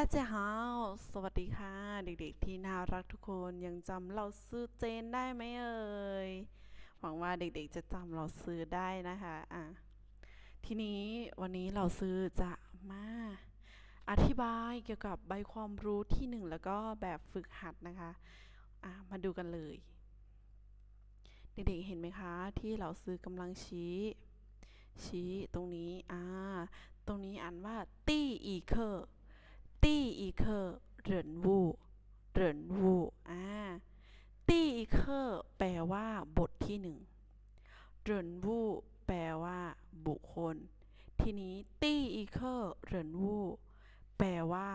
大家好สวัสดีค่ะ เด็กๆที่น่ารักทุกคนยังจำเราซื้อเจนได้ไหมเอ่ย หวังว่าเด็กๆจะจำเราซื้อได้นะคะอ่ะทีนี้วันนี้เราซื้อจะมาอธิบายเกี่ยวกับใบความรู้ที่หนึ่งแล้วก็แบบฝึกหัดนะคะอ่ะมาดูกันเลย เด็กๆเห็นไหมคะ ที่เราซื้อกำลังชี้ ชี้ตรงนี้อ่าตรงนี้อ่านว่าตี้อีเคอร์ ตี้อีเคอร์เหรินวูเหรินวูอ่าตี้อีเคอร์แปลว่าบทที่หนึ่งเหรินวูแปลว่า บุคคล ทีนี้ตี้อีเคอร์เหรินวูแปลว่า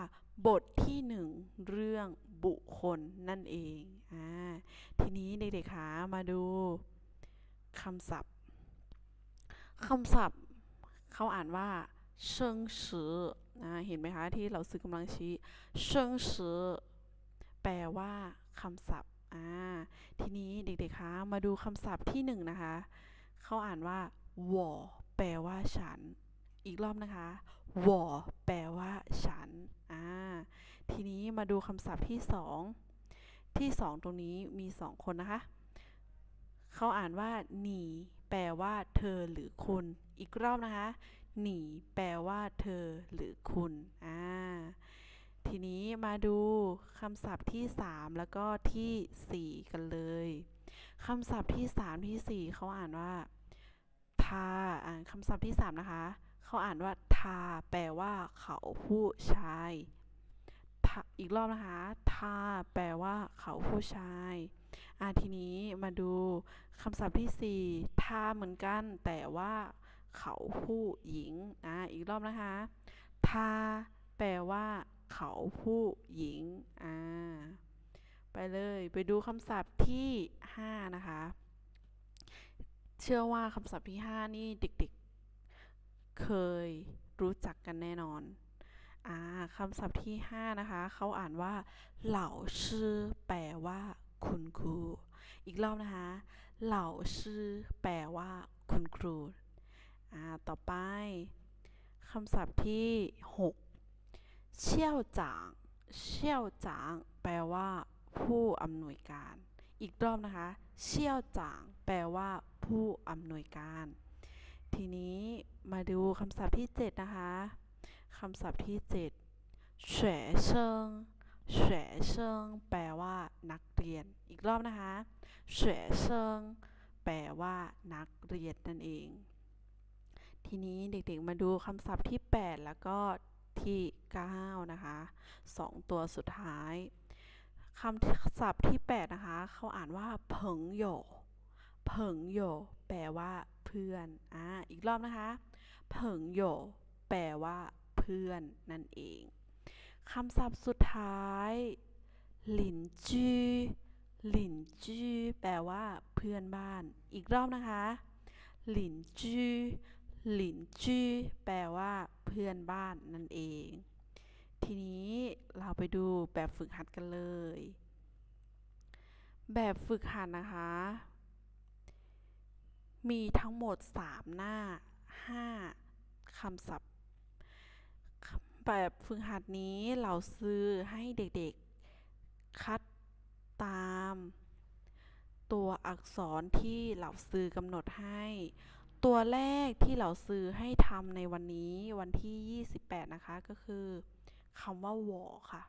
บทที่หนึ่งเรื่องบุคคลนั่นเองอ่าทีนี้เด็กๆคะมาดูคำศัพท์คำศัพท์เขาอ่านว่า เชิงสือนะเห็นไหมคะที่เราซื้อกำลังชี้เชิงสือแปลว่าคำศัพท์อ่าทีนี้เด็กๆคะมาดูคำศัพท์ที่หนึ่งนะคะเขาอ่านว่า我แปลว่าฉัน อีกรอบนะคะ我แปลว่าฉันอ่าทีนี้มาดูคำศัพท์ที่สองที่สองตรงนี้มีสองคนนะคะเขาอ่านว่าหนีแปลว่าเธอหรือคุณ อีกรอบนะคะ หนีแปลว่าเธอหรือคุณอ่าทีนี้มาดูคำศัพท์ที่ 3 แล้วก็ที่ 4 กันเลยคำศัพท์ที่ 3 ที่ 4 เขาอ่านว่าทาอ่านคำศัพท์ที่ 3 นะคะ เขาอ่านว่าทาแปลว่าเขาผู้ชายาอีกรอบนะคะทาแปลว่าเขาผู้ชายอ่าทีนี้มาดูคำศัพท์ที่ 4ทาเหมือนกัน แต่ว่า เขาผู้หญิงอ่าอีกรอบนะคะ ทา แปลว่า เขาผู้หญิงอ่าไปเลยไปดูคำศัพท์ที่ 5 นะคะ เชื่อว่าคำศัพท์ที่ 5 นี่เด็กๆ เคยรู้จักกันแน่นอนอ่าคำศัพท์ที่ 5 นะคะ เขาอ่านว่า เหล่าชื่อแปลว่าคุณครู อีกรอบนะคะ เหล่าชื่อแปลว่าคุณครู อ่าต่อไปคำศัพท์ที่ 6 เชี่ยวจาง เชี่ยวจาง แปลว่าผู้อำนวยการ อีกรอบนะคะ เชี่ยวจาง แปลว่าผู้อำนวยการ ทีนี้มาดูคำศัพท์ที่ 7 นะคะคำศัพท์ที่7เฉเชิงเฉเชิงแปลว่า นักเรียน อีกรอบนะคะเฉเชิงแปลว่า นักเรียนนั่นเอง ทีนี้เด็กๆมาดูคำศัพท์ที่ 8 แล้วก็ที่ 9 นะคะสองตัวสุดท้ายคำศัพท์ที่ 8 นะคะ เขาอ่านว่าเผิงโยเผิงโยแปลว่าเพื่อนอ่าอีกรอบนะคะเผิงโยแปลว่าเพื่อนนั่นเองคำศัพท์สุดท้ายหลินจื้อหลินจื้อแปลว่าเพื่อนบ้าน อีกรอบนะคะหลินจื้อ หลินจื้อแปลว่า เพื่อนบ้านนั่นเอง ทีนี้เราไปดูแบบฝึกหัดกันเลย แบบฝึกหัดนะคะ มีทั้งหมด 3 หน้า 5คำศัพท์ แบบฝึกหัดนี้เราซื้อให้เด็กๆ คัดตาม ตัวอักษรที่เราซื้อกำหนดให้ ตัวแรกที่เราซื้อให้ทำในวันนี้วันที่ 28 นะคะ ก็คือคำว่าวอค่ะ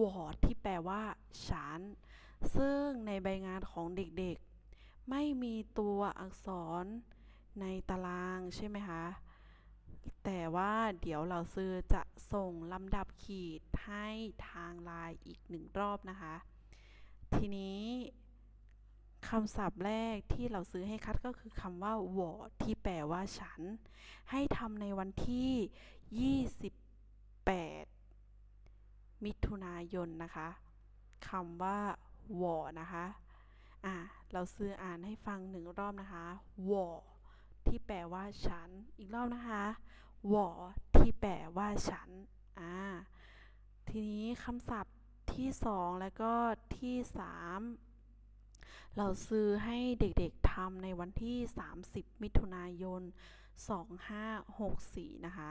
วอที่แปลว่าฉันซึ่งในใบงานของเด็กๆ ไม่มีตัวอักษรในตารางใช่ไหมคะ แต่ว่าเดี๋ยวเราซื้อจะส่งลำดับขีดให้ทางไลน์อีกหนึ่งรอบนะคะ ทีนี้ คำศัพท์แรกที่เราซื้อให้คัดก็คือคำว่าวอที่แปลว่าฉัน ให้ทำในวันที่ 28 มิถุนายนนะคะคำว่าวอนะคะ อะ เราซื้ออ่านให้ฟังหนึ่งรอบนะคะวอที่แปลว่าฉัน อีกรอบนะคะวอที่แปลว่าฉัน อ่า ทีนี้คำศัพท์ที่สองแล้วก็ที่สาม เราซื้อให้เด็กๆทำในวันที่ 30 มิถุนายน 2564 นะคะ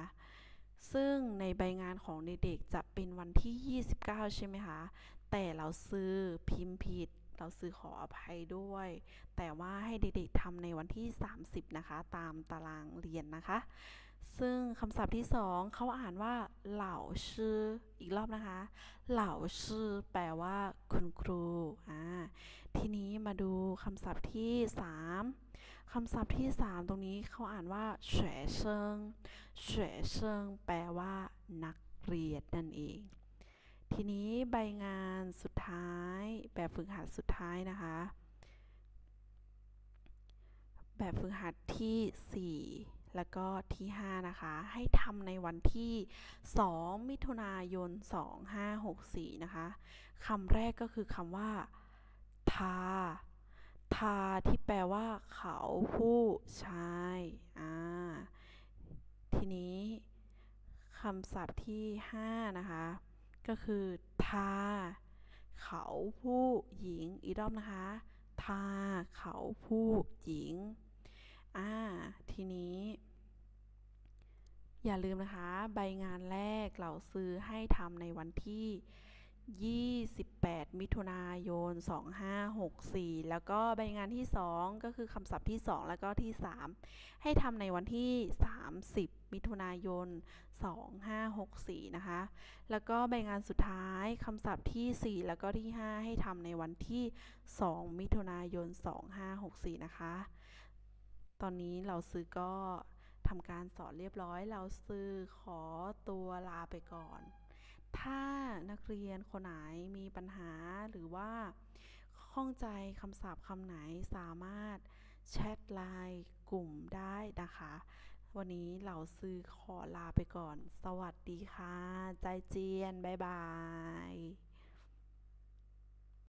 ซึ่งในใบงานของเด็กๆจะเป็นวันที่ 29 ใช่ไหมคะ แต่เราซื้อพิมพ์ผิด เราซื้อขออภัยด้วย แต่ว่าให้เด็กๆทำในวันที่ 30 นะคะ ตามตารางเรียนนะคะ ซึ่งคำศัพท์ที่สองเขาอ่านว่า เหล่าชื่อ อีกรอบนะคะ เหล่าชื่อ แปลว่า คุณครู อ่า ทีนี้มาดูคำศัพท์ที่สามคำศัพท์ที่สามตรงนี้เขาอ่านว่าเฉยเชิงเฉยเชิงแปลว่า นักเรียนนั่นเอง ทีนี้ใบงานสุดท้าย แบบฝึกหัดสุดท้ายนะคะ แบบฝึกหัดที่ 4แล้วก็ที่ 5 นะคะ ให้ทำในวันที่ 2 มิถุนายน 2564 นะคะคำแรกก็คือคำว่า ทา ทาที่แปลว่า เขาผู้ชายอ่าทีนี้คำศัพท์ที่ 5 นะคะ ก็คือ ทา เขาผู้หญิงอีกรอบนะคะ ทา เขาผู้หญิงอ่าทีนี้อย่าลืมนะคะ ใบงานแรกเราซื้อให้ทำในวันที่ 28 มิถุนายน 2564 แล้วก็ใบงานที่ 2 ก็คือคำศัพท์ที่ 2 แล้วก็ที่ 3 ให้ทำในวันที่ 30 มิถุนายน 2564 นะคะ แล้วก็ใบงานสุดท้ายคำศัพท์ที่ 4 แล้วก็ที่ 5 ให้ทำในวันที่ 2 มิถุนายน 2564 นะคะ ตอนนี้เราซื้อก็ทำการสอนเรียบร้อย เราซื้อขอตัวลาไปก่อน ถ้านักเรียนคนไหนมีปัญหาหรือว่าข้องใจคำศัพท์คำไหนสามารถแชทไลน์กลุ่มได้นะคะ วันนี้เหล่าซื้อขอลาไปก่อน สวัสดีค่ะ ใจเจียน บ๊ายบาย